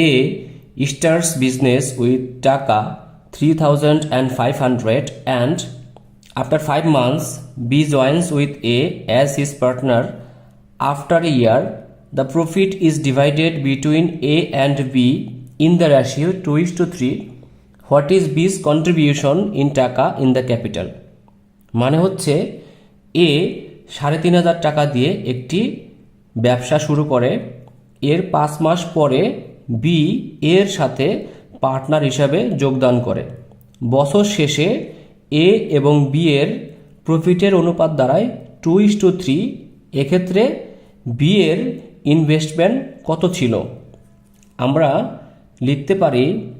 A stars business with taka three thousand and five hundred and after five months B joins with A as his partner after year the profit is divided between A and B in the ratio two is to three what is B's contribution in taka in the capital মানে হচ্ছে এ সাড়ে তিন হাজার টাকা দিয়ে একটি ব্যবসা শুরু করে। এর পাঁচ মাস পরে বি এর সাথে পার্টনার হিসাবে যোগদান করে। বছর শেষে এ এবং বি এর প্রফিটের অনুপাত দাঁড়ায় টু ইস টু থ্রি, এক্ষেত্রে বি এর ইনভেস্টমেন্ট কত ছিল? আমরা লিখতে পারি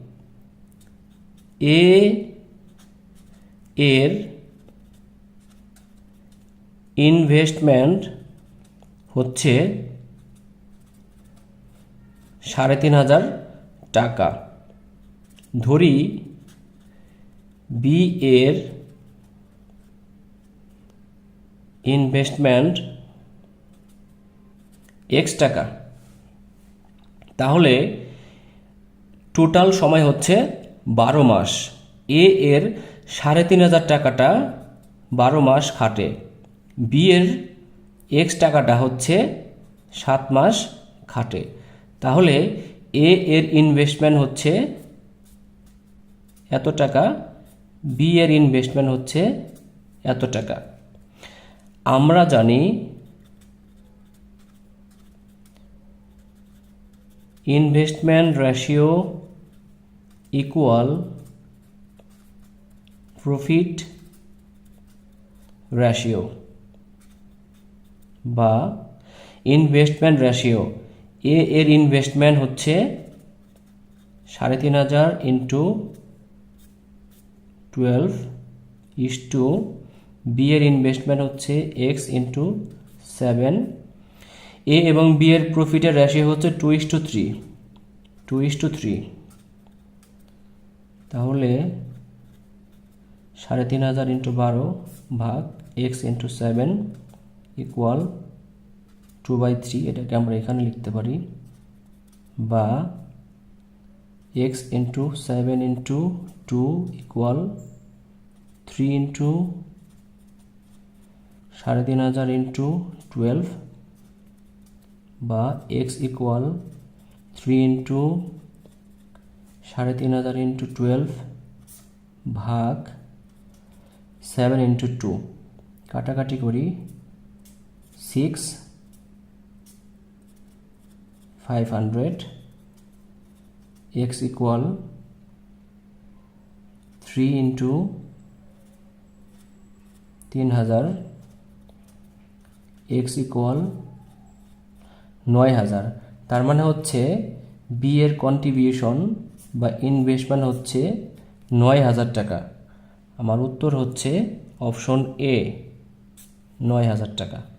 এ এর ইনভেস্টমেন্ট হচ্ছে সাড়ে তিন হাজার টাকা। ধরি বি এর ইনভেস্টমেন্ট এক্স টাকা। তাহলে টোটাল সময় হচ্ছে বারো মাস। এ এর সাড়ে তিন হাজার টাকাটা বারো মাস খাটে। বি এর এক্স টাকাটা হচ্ছে সাত মাস খাটে। তাহলে এ এর ইনভেস্টমেন্ট হচ্ছে এত টাকা বি এর ইনভেস্টমেন্ট হচ্ছে এত টাকা। আমরা জানি investment ratio equal profit ratio বা ইনভেস্টমেন্ট রেশিও এ এর ইনভেস্টমেন্ট হচ্ছে সাড়ে তিন হাজার into twelve is to B এর ইনভেস্টমেন্ট হচ্ছে এক্স ইন্টু সেভেন এ এবং বি এর প্রফিটের রেশিও হচ্ছে two is to three two is to three তাহলে সাড়ে তিন হাজার ইন্টু বারো ভাগ X into seven equal two by three এটাকে আমরা এখানে লিখতে পারি, বা X into seven into two equal three into সাড়ে তিন হাজার ইন্টু টুয়েলভ বা এক্স ইকুয়াল থ্রি ইন্টু সাড়ে তিন হাজার ইন্টু টুয়েলভ ভাগ সেভেন ইন্টু টু কাটাকাটি করি six five hundred X equal three into তিন হাজার এক্স ইকুয়াল নয় হাজার। তার মানে হচ্ছে বি এর কন্ট্রিবিউশন বা ইনভেস্টমেন্ট হচ্ছে নয় হাজার টাকা। আমার উত্তর হচ্ছে অপশন এ নয় হাজার টাকা।